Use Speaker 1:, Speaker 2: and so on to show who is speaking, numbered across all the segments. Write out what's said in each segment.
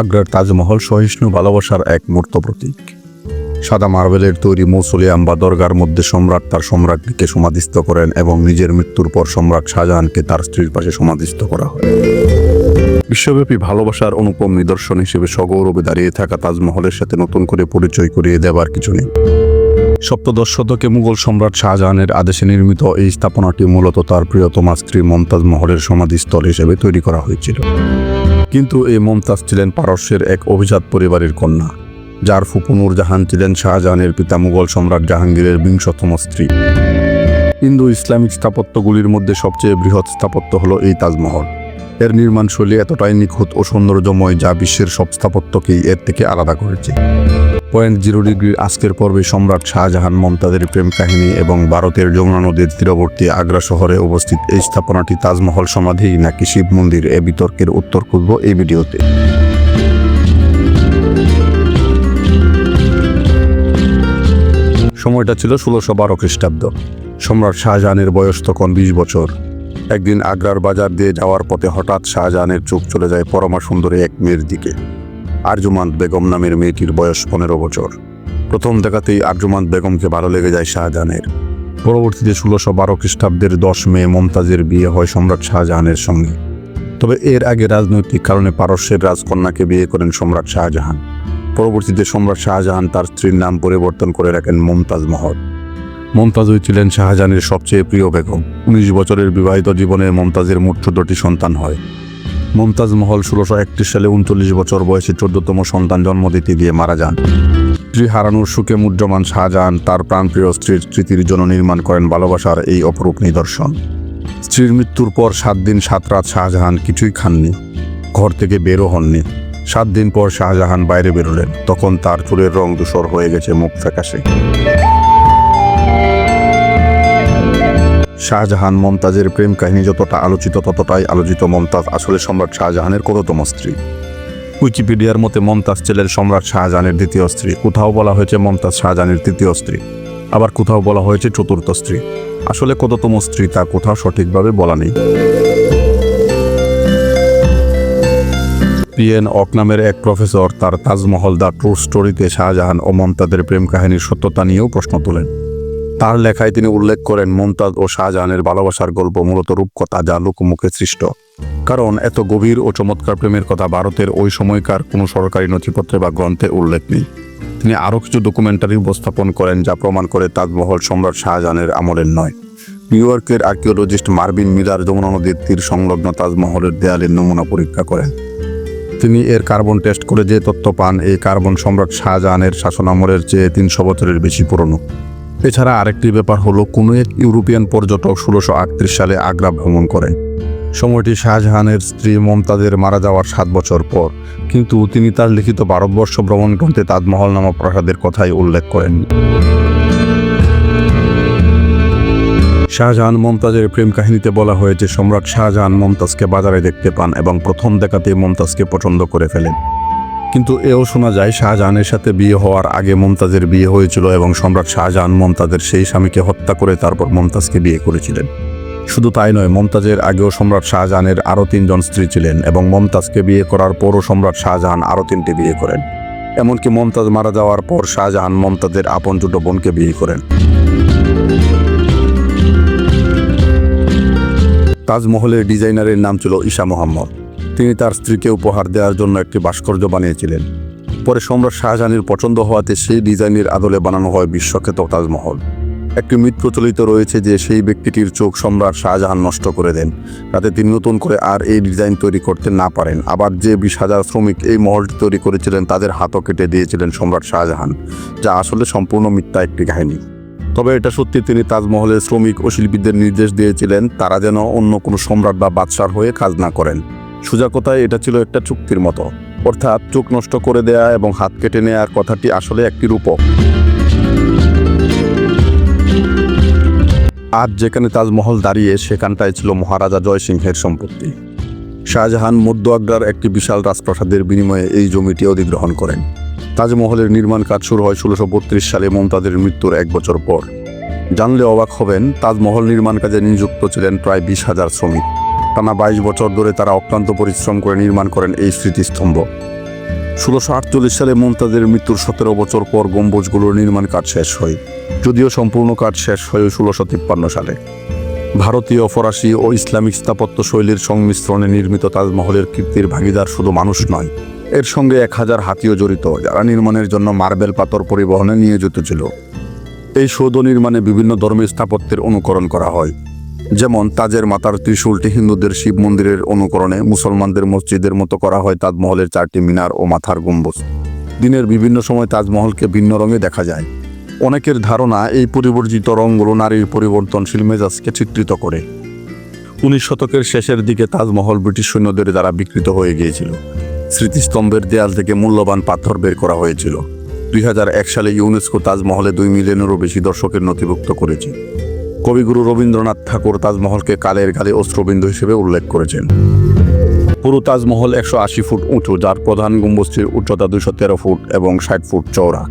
Speaker 1: আগ্রার তাজমহল সহিষ্ণু ভালোবাসার এক মূর্ত প্রতীক। সাদা মার্বেলের তৈরি মৌসুলিয়াম বা দরগার মধ্যে সম্রাট তার সম্রাজ্ঞীকে সমাধিস্থ করেন এবং নিজের মৃত্যুর পর সম্রাট শাহজাহানকে তার স্ত্রীর পাশে সমাধিস্থ করা হয়। বিশ্বব্যাপী ভালোবাসার অনুপম নিদর্শন হিসেবে সগৌরবে দাঁড়িয়ে থাকা তাজমহলের সাথে নতুন করে পরিচয় করিয়ে দেবার কিছু নেই। সপ্তদশ শতকে মুঘল সম্রাট শাহজাহানের আদেশে নির্মিত এই স্থাপনাটি মূলত তার প্রিয়তমা স্ত্রী মমতাজ মহলের সমাধিস্থল হিসেবে তৈরি করা হয়েছিল। কিন্তু এই মমতাজ ছিলেন পারস্যের এক অভিজাত পরিবারের কন্যা, যার ফুপু নূরজাহান ছিলেন শাহজাহানের পিতা মুঘল সম্রাট জাহাঙ্গীরের বিংশতম স্ত্রী। ইন্দো ইসলামিক স্থাপত্যগুলির মধ্যে সবচেয়ে বৃহৎ স্থাপত্য হল এই তাজমহল। এর নির্মাণশৈলী এতটাই নিখুঁত ও সৌন্দর্যময় যা বিশ্বের সব স্থাপত্যকেই এর থেকে আলাদা করেছে। পয়েন্ট জিরো ডিগ্রির আজকের পর্বে সম্রাট শাহজাহান মমতাজের প্রেম কাহিনী এবং ভারতের যমুনা নদীর তীরবর্তী আগ্রা শহরে অবস্থিত এই স্থাপনাটি তাজমহল সমাধি নাকি শিব মন্দির এ বিতর্কের উত্তর খুঁজব এই ভিডিওতে। সময়টা ছিল ষোলোশো বারো খ্রিস্টাব্দ। সম্রাট শাহজাহানের বয়স তখন বিশ বছর। একদিন আগ্রার বাজার দিয়ে যাওয়ার পথে হঠাৎ শাহজাহানের চোখ চলে যায় পরমা সুন্দরী এক মেয়ের দিকে। আরজুমান্ত বেগম নামের মেয়েটির বয়স পনেরো বছর। প্রথম দেখাতেই আরজুমান্ত বেগমকে ভালো লেগে যায় শাহজাহানের। পরবর্তীতে ষোলোশো বারো খ্রিস্টাব্দের দশ মে মমতাজের বিয়ে হয় সম্রাট শাহজাহানের সঙ্গে। তবে এর আগে রাজনৈতিক কারণে পারস্যের রাজকন্যাকে বিয়ে করেন সম্রাট শাহজাহান। পরবর্তীতে সম্রাট শাহজাহান তার স্ত্রীর নাম পরিবর্তন করে রাখেন মমতাজ মহল। মমতাজই ছিলেন শাহজাহানের সবচেয়ে প্রিয় বেগম। উনিশ বছরের বিবাহিত জীবনে মমতাজের মোট চোদ্দটি সন্তান হয়। মমতাজ মহল ষোলোশো একত্রিশ সালে উনচল্লিশ বছর বয়সে চোদ্দতম সন্তান জন্ম দিতে গিয়ে মারা যান। স্ত্রী হারানোর সুখে মুদ্রমান শাহজাহান তার প্রাণপ্রিয় স্ত্রীর স্মৃতির জন্য নির্মাণ করেন ভালোবাসার এই অপরূপ নিদর্শন। স্ত্রীর মৃত্যুর পর সাত দিন সাত রাত শাহজাহান কিছুই খাননি, ঘর থেকে বেরো হননি। সাত দিন পর শাহজাহান বাইরে বেরোলেন, তখন তার চুলের রং ধূসর হয়ে গেছে, মুখ ফ্যাকাশে। শাহজাহান মমতাজের প্রেম কাহিনী যতটা আলোচিত, ততটাই আলোচিত মমতাজ আসলে সম্রাট শাহজাহানের কততম স্ত্রী। উইকিপিডিয়ার মতে মমতাজ ছিলেন সম্রাট শাহজাহানের দ্বিতীয় স্ত্রী। কোথাও বলা হয়েছে মমতাজ শাহজাহানের তৃতীয় স্ত্রী। আবার কোথাও বলা হয়েছে চতুর্থ স্ত্রী। আসলে কততম স্ত্রী তা কোথাও সঠিকভাবে বলা নেই। পিএন অক নামের এক প্রফেসর তার তাজমহল দ্য ট্রু স্টোরিতে শাহজাহান ও মমতাজের প্রেম কাহিনীর সত্যতা নিয়েও প্রশ্ন তোলেন। তার লেখায় তিনি উল্লেখ করেন মমতাজ ও শাহজাহানের ভালোবাসার গল্প মূলত রূপকথা যা লোকমুখে সৃষ্ট। কারণ এত গভীর ও চমৎকার প্রেমের কথা ভারতের ওই সময়কার কোনো সরকারি নথিপত্রে বা গ্রন্থে উল্লেখ নেই। তিনি আরও কিছু ডকুমেন্টারি উপস্থাপন করেন যা প্রমাণ করে তাজমহল সম্রাট শাহজাহানের আমলের নয়। নিউ ইয়র্কের আর্কিওলজিস্ট মার্বিন মিলার যমুনা নদীর তীর সংলগ্ন তাজমহলের দেয়ালের নমুনা পরীক্ষা করেন। তিনি এর কার্বন টেস্ট করে যে তথ্য পান, এই কার্বন সম্রাট শাহজাহানের শাসনামলের চেয়ে তিনশো বছরের বেশি পুরনো। এছাড়া আরেকটি ব্যাপার হলো কোনো এক ইউরোপিয়ান পর্যটক ষোলোশো সালে আগ্রা ভ্রমণ করেন। সময়টি শাহজাহানের স্ত্রী মমতাজের মারা যাওয়ার সাত বছর পর, কিন্তু তিনি তার লিখিত ভারতবর্ষ ভ্রমণ গ্রন্থে তাজমহল নামক প্রাসাদের কথাই উল্লেখ করেন। শাহজাহান মমতাজের প্রেম কাহিনীতে বলা হয়েছে, সম্রাট শাহজাহান মমতাজকে বাজারে দেখতে পান এবং প্রথম দেখাতে মমতাজকে পছন্দ করে ফেলেন। কিন্তু এও শোনা যায়, শাহজাহানের সাথে বিয়ে হওয়ার আগে মমতাজের বিয়ে হয়েছিল এবং সম্রাট শাহজাহান মমতাজের সেই স্বামীকে হত্যা করে তারপর মমতাজকে বিয়ে করেছিলেন। শুধু তাই নয়, মমতাজের আগেও সম্রাট শাহজাহানের আরও তিনজন স্ত্রী ছিলেন এবং মমতাজকে বিয়ে করার পরও সম্রাট শাহজাহান আরও তিনটি বিয়ে করেন। এমনকি মমতাজ মারা যাওয়ার পর শাহজাহান মমতাজের আপন দুটো বোনকে বিয়ে করেন। তাজমহলের ডিজাইনারের নাম ছিল ঈশা মোহাম্মদ। তিনি তার স্ত্রীকে উপহার দেওয়ার জন্য একটি ভাস্কর্য বানিয়েছিলেন। পরে সম্রাট শাহজাহানের পছন্দ হওয়াতে সেই ডিজাইনের আদলে বানানো হয় বিশ্বখ্যাত তাজমহল। একটি মিথ প্রচলিত রয়েছে যে সেই ব্যক্তিটির চোখ সম্রাট শাহজাহান নষ্ট করে দেন। তাতে তিনি নতুন করে আর এই ডিজাইন তৈরি করতে না পারেন। আবার যে বিশ হাজার শ্রমিক এই মহলটি তৈরি করেছিলেন, তাদের হাতও কেটে দিয়েছিলেন সম্রাট শাহজাহান, যা আসলে সম্পূর্ণ মিথ্যা একটি কাহিনী। তবে এটা সত্যি তিনি তাজমহলের শ্রমিক ও শিল্পীদের নির্দেশ দিয়েছিলেন, তারা যেন অন্য কোনো সম্রাট বা বাদশার হয়ে কাজ না করেন। সোজা কথায়? এটা ছিল একটা চুক্তির মতো। অর্থাৎ চোখ নষ্ট করে দেয়া এবং হাত কেটে নেয়ার কথাটি আসলে একটি রূপক। আজ যেখানে তাজমহল দাঁড়িয়ে সেখানটায় ছিল মহারাজা জয়সিংহের সম্পত্তি। শাহজাহান মধ্য আগ্রার একটি বিশাল রাজপ্রাসাদের বিনিময়ে এই জমিটি অধিগ্রহণ করেন। তাজমহলের নির্মাণ কাজ শুরু হয় ষোলোশো বত্রিশ সালে মমতাজের মৃত্যুর এক বছর পর। জানলে অবাক হবেন, তাজমহল নির্মাণ কাজে নিযুক্ত ছিলেন প্রায় বিশ হাজার শ্রমিক। টানা বাইশ বছর ধরে তারা অক্লান্ত পরিশ্রম করে নির্মাণ করেন এই স্মৃতিস্তম্ভ। ষোলোশো আটচল্লিশ সালে মুমতাজের মৃত্যুর সতেরো বছর পর গম্বুজগুলোর নির্মাণ কাজ শেষ হয়, যদিও সম্পূর্ণ কাজ শেষ হয় ষোলোশো তিপ্পান্ন সালে। ভারতীয়, ফরাসি ও ইসলামিক স্থাপত্য শৈলীর সংমিশ্রণে নির্মিত তাজমহলের কীর্তির ভাগিদার শুধু মানুষ নয়, এর সঙ্গে এক হাজার হাতিও জড়িত, যারা নির্মাণের জন্য মার্বেল পাথর পরিবহনে নিয়োজিত ছিল। এই সৌধ নির্মাণে বিভিন্ন ধর্মের স্থাপত্যের অনুকরণ করা হয়। যেমন তাজের মাতার ত্রিশূলটি হিন্দুদের শিব মন্দিরের অনুকরণে, মুসলমানদের মসজিদের মতো করা হয় তাজমহলের চারটি মিনার ও মাথার গম্বুজ। দিনের বিভিন্ন সময় তাজমহলকে ভিন্ন রঙে দেখা যায়। অনেকের ধারণা এই পরিবর্জিত রঙগুলো নারীর পরিবর্তনশীল মেজাজকে চিত্রিত করে। উনিশ শতকের শেষের দিকে তাজমহল ব্রিটিশ সৈন্যদের দ্বারা বিকৃত হয়ে গিয়েছিল। স্মৃতিস্তম্ভের দেয়াল থেকে মূল্যবান পাথর বের করা হয়েছিল। দুই হাজার এক সালে ইউনেস্কো তাজমহলে দুই মিলিয়নেরও বেশি দর্শকের নথিভুক্ত করেছে। কবিগুরু রবীন্দ্রনাথ ঠাকুর তাজমহলকে কালের গালে অস্ত্রবিন্দু হিসেবে উল্লেখ করেছেন। পুরো তাজমহল একশো আশি ফুট উঁচু, যার প্রধান গম্বুজটির উচ্চতা দুশো তেরো ফুট এবং ষাট ফুট চওড়া।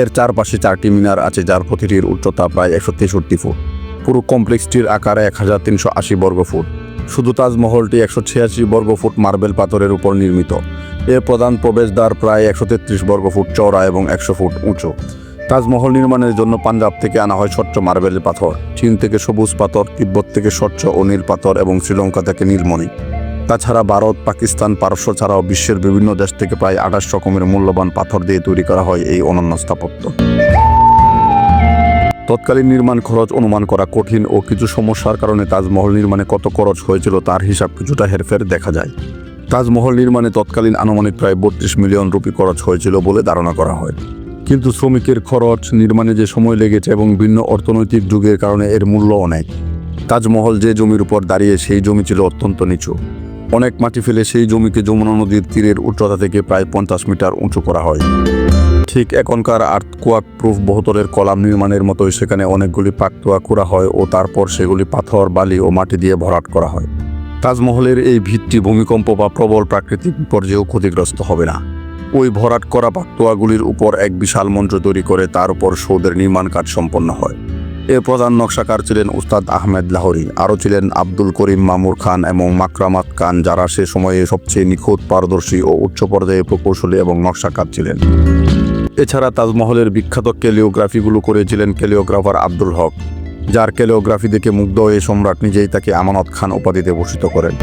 Speaker 1: এর চারপাশে চারটি মিনার আছে, যার প্রতিটির উচ্চতা প্রায় একশো তেষট্টি ফুট। পুরো কমপ্লেক্সটির আকার এক হাজার তিনশো আশি বর্গ ফুট। শুধু তাজমহলটি একশো ছিয়াশি বর্গ ফুট মার্বেল পাথরের উপর নির্মিত। এর প্রধান প্রবেশদ্বার প্রায় একশো তেত্রিশ বর্গ ফুট চওড়া এবং একশো ফুট উঁচু। তাজমহল নির্মাণের জন্য পাঞ্জাব থেকে আনা হয় স্বচ্ছ মার্বেল পাথর, চীন থেকে সবুজ পাথর, তিব্বত থেকে স্বচ্ছ ও নীল পাথর এবং শ্রীলঙ্কা থেকে নীলমণি। তাছাড়া ভারত, পাকিস্তান, পারস্য ছাড়াও বিশ্বের বিভিন্ন দেশ থেকে প্রায় আঠাশ রকমের মূল্যবান পাথর দিয়ে তৈরি করা হয় এই অনন্য স্থাপত্য। তৎকালীন নির্মাণ খরচ অনুমান করা কঠিন ও কিছু সমস্যার কারণে তাজমহল নির্মাণে কত খরচ হয়েছিল তার হিসাব কিছুটা হেরফের দেখা যায়। তাজমহল নির্মাণে তৎকালীন আনুমানিক প্রায় বত্রিশ মিলিয়ন রুপি খরচ হয়েছিল বলে ধারণা করা হয়। কিন্তু শ্রমিকের খরচ, নির্মাণে যে সময় লেগেছে এবং ভিন্ন অর্থনৈতিক যুগের কারণে এর মূল্য অনেক। তাজমহল যে জমির উপর দাঁড়িয়ে সেই জমি ছিল অত্যন্ত নিচু। অনেক মাটি ফেলে সেই জমিকে যমুনা নদীর তীরের উচ্চতা থেকে প্রায় পঞ্চাশ মিটার উঁচু করা হয়। ঠিক এখনকার আর্থকোয়াক প্রুফ বহুতলের কলাম নির্মাণের মতোই সেখানে অনেকগুলি পাকতোয়া করা হয় ও তারপর সেগুলি পাথর, বালি ও মাটি দিয়ে ভরাট করা হয়। তাজমহলের এই ভিত্তি ভূমিকম্প বা প্রবল প্রাকৃতিক বিপর্যয়েও ক্ষতিগ্রস্ত হবে না। ওই ভরাট করা পাকতোয়াগুলির উপর এক বিশাল মঞ্চ তৈরি করে তার উপর সৌদের নির্মাণ কাজ সম্পন্ন হয়। এর প্রধান নকশাকার ছিলেন উস্তাদ আহমেদ লাহোরি, আরও ছিলেন আব্দুল করিম মামুর খান এবং মাকরামাত খান, যারা সে সময়ে সবচেয়ে নিখুঁত পারদর্শী ও উচ্চ পর্যায়ে প্রকৌশলী এবং নকশাকার ছিলেন। এছাড়া তাজমহলের বিখ্যাত ক্যালিওগ্রাফিগুলো করেছিলেন ক্যালিওগ্রাফার আব্দুল হক, যার ক্যালিওগ্রাফি দেখে মুগ্ধ হয়ে সম্রাট নিজেই তাকে আমানত খান উপাধিতে ভূষিত করেন।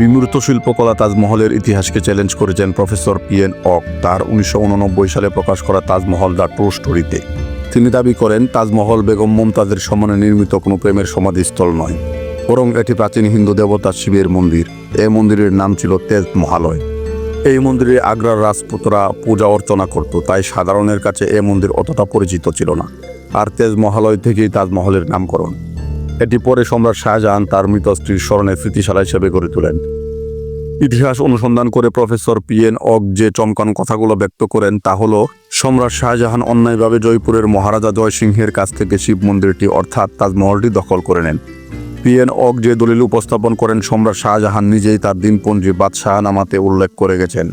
Speaker 1: বিমূর্ত শিল্পকলা তাজমহলের ইতিহাসকে চ্যালেঞ্জ করেছেন প্রফেসর পি এন অক। তার উনিশশো সালে প্রকাশ করা তাজমহল দ্য ট্রু স্টোরিতে। তিনি দাবি করেন, তাজমহল বেগম মমতাজের সম্মানে নির্মিত কোনো প্রেমের সমাধিস্থল নয়, বরং এটি প্রাচীন হিন্দু দেবতা শিবের মন্দির। এই মন্দিরের নাম ছিল তেজ মহালয়। এই মন্দিরে আগ্রার রাজপুতরা পূজা অর্চনা করত, তাই সাধারণের কাছে এ মন্দির অতটা পরিচিত ছিল না। আর তেজ মহালয় থেকেই তাজমহলের নামকরণ। এটি পরে সম্রাট শাহজাহান তার মৃত স্ত্রীর স্মরণে স্মৃতিশালা হিসেবে গড়ে তোলেন। ইতিহাস অনুসন্ধান করে প্রফেসর পি এন অক যে চমকানো কথাগুলো ব্যক্ত করেন তা হল, সম্রাট শাহজাহান অন্যায়ভাবে জয়পুরের মহারাজা জয়সিংহের কাছ থেকে শিব মন্দিরটি অর্থাৎ তাজমহলটি দখল করে নেন। পি এন অক যে দলিল উপস্থাপন করেন, সম্রাট শাহজাহান নিজেই তার দিনপঞ্জি বাদশাহ নামাতে উল্লেখ করে গেছেন।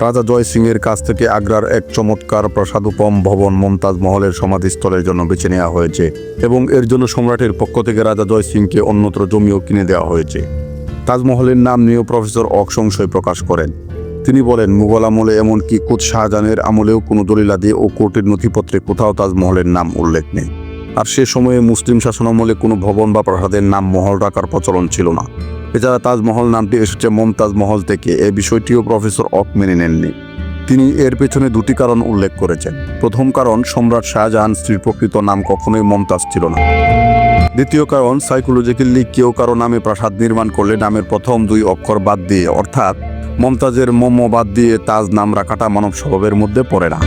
Speaker 1: রাজা জয় সিংয়ের কাছ থেকে আগ্রার এক চমৎকার প্রাসাদোপম ভবন মমতাজ মহলের সমাধিস্থলের জন্য বেছে নেওয়া হয়েছে এবং এর জন্য সম্রাটের পক্ষ থেকে রাজা জয় সিংকে অন্যত্র জমিও কিনে দেওয়া হয়েছে। তাজমহলের নাম নিয়েও প্রফেসর অক সংশয় প্রকাশ করেন। তিনি বলেন, মুঘল আমলে এমনকি কুত শাহজাহানের আমলেও কোনো দলিলাদি ও কোর্টের নথিপত্রে কোথাও তাজমহলের নাম উল্লেখ নেই। আর সে সময়ে মুসলিম শাসনামলে কোনো ভবন বা প্রাসাদের নাম মহল রাখার প্রচলন ছিল না। এছাড়া তাজমহল নামটি এসেছে মমতাজ মহল থেকে। এ বিষয়টিও প্রফেসর অক মেনে নেননি। তিনি এর পেছনে দুটি কারণ উল্লেখ করেছেন। প্রথম কারণ, সম্রাট শাহজাহান স্ত্রীর প্রকৃত নাম কখনোই মমতাজ ছিল না। দ্বিতীয় কারণ সাইকোলজিক্যালি কেউ কারও নামে প্রাসাদ নির্মাণ করলে নামের প্রথম দুই অক্ষর বাদ দিয়ে, অর্থাৎ মমতাজের মোম বাদ দিয়ে তাজ নাম রাখাটা মানব স্বভাবের মধ্যে পড়ে না।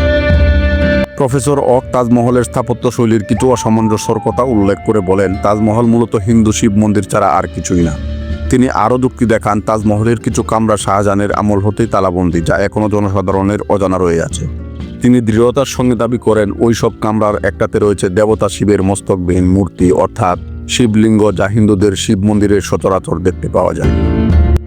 Speaker 1: প্রফেসর অক তাজমহলের স্থাপত্য শৈলীর কিছু অসামঞ্জস্যর কথা উল্লেখ করে বলেন, তাজমহল মূলত হিন্দু শিব মন্দির ছাড়া আর কিছুই না। তিনি আরও যুক্তি দেখান, তাজমহলের কিছু কামরা শাহজাহানের আমল হতেই তালাবন্দি, যা এখনও জনসাধারণের অজানা রয়ে আছে। তিনি দৃঢ়তার সঙ্গে দাবি করেন ওই সব কামরার একটাতে রয়েছে দেবতা শিবের মস্তকবিহীন মূর্তি, অর্থাৎ শিবলিঙ্গ যা হিন্দুদের শিব মন্দিরের সচরাচর দেখতে পাওয়া যায়।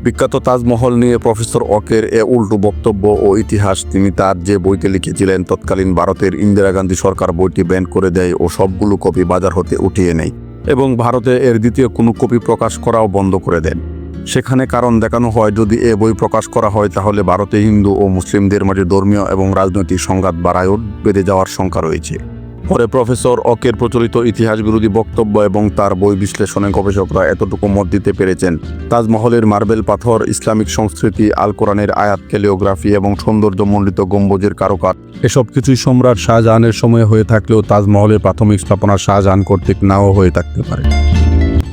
Speaker 1: বিখ্যাত তাজমহল নিয়ে প্রফেসর অকের এ উল্টো বক্তব্য ও ইতিহাস তিনি তার যে বইতে লিখেছিলেন, তৎকালীন ভারতের ইন্দিরা গান্ধী সরকার বইটি ব্যান করে দেয় ও সবগুলো কপি বাজার হতে উঠিয়ে নেয়। এবং ভারতে এর দ্বিতীয় কোনো কপি প্রকাশ করাও বন্ধ করে দেন। সেখানে কারণ দেখানো হয়, যদি এ বই প্রকাশ করা হয়, তাহলে ভারতে হিন্দু ও মুসলিমদের মাঝে ধর্মীয় এবং রাজনৈতিক সংঘাত বাড়ায়ও বেড়ে যাওয়ার শঙ্কা রয়েছে। পরে প্রফেসর অকের প্রচলিত ইতিহাস বিরোধী বক্তব্য এবং তার বই বিশ্লেষণে গবেষকরা এতটুকু মত দিতে পেরেছেন। তাজমহলের মার্বেল পাথর, ইসলামিক সংস্কৃতি আল কোরআনের আয়াত, ক্যালিওগ্রাফি এবং সৌন্দর্যমণ্ডিত গম্বুজের কারুকার এসব কিছুই সম্রাট শাহজাহানের সময়ে হয়ে থাকলেও তাজমহলের প্রাথমিক স্থাপনা শাহজাহান কর্তৃক নাও হয়ে থাকতে পারে।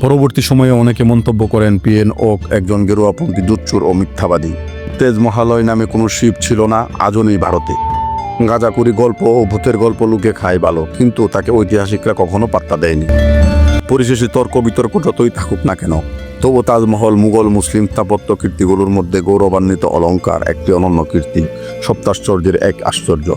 Speaker 1: পরবর্তী সময়ে অনেকে মন্তব্য করেন, পিএন ওক একজন গেরুয়াপন্থী, দুচ্চুর ও মিথ্যাবাদী। তেজমহালয় নামে কোনো শিব ছিল না, আজও নেই ভারতে। গাঁজাকুড়ি গল্প ও ভূতের গল্প লুকে খায় ভালো কিন্তু তাকে ঐতিহাসিকরা কখনো পাত্তা দেয়নি। পরিশেষে তর্ক বিতর্ক যতই থাকুক না কেন তবু তাজমহল, মুঘল, মুসলিম স্থাপত্য কীর্তিগুলোর মধ্যে গৌরবান্বিত অলঙ্কার একটি অনন্য কীর্তি, সপ্তাশ্চর্যের এক আশ্চর্য।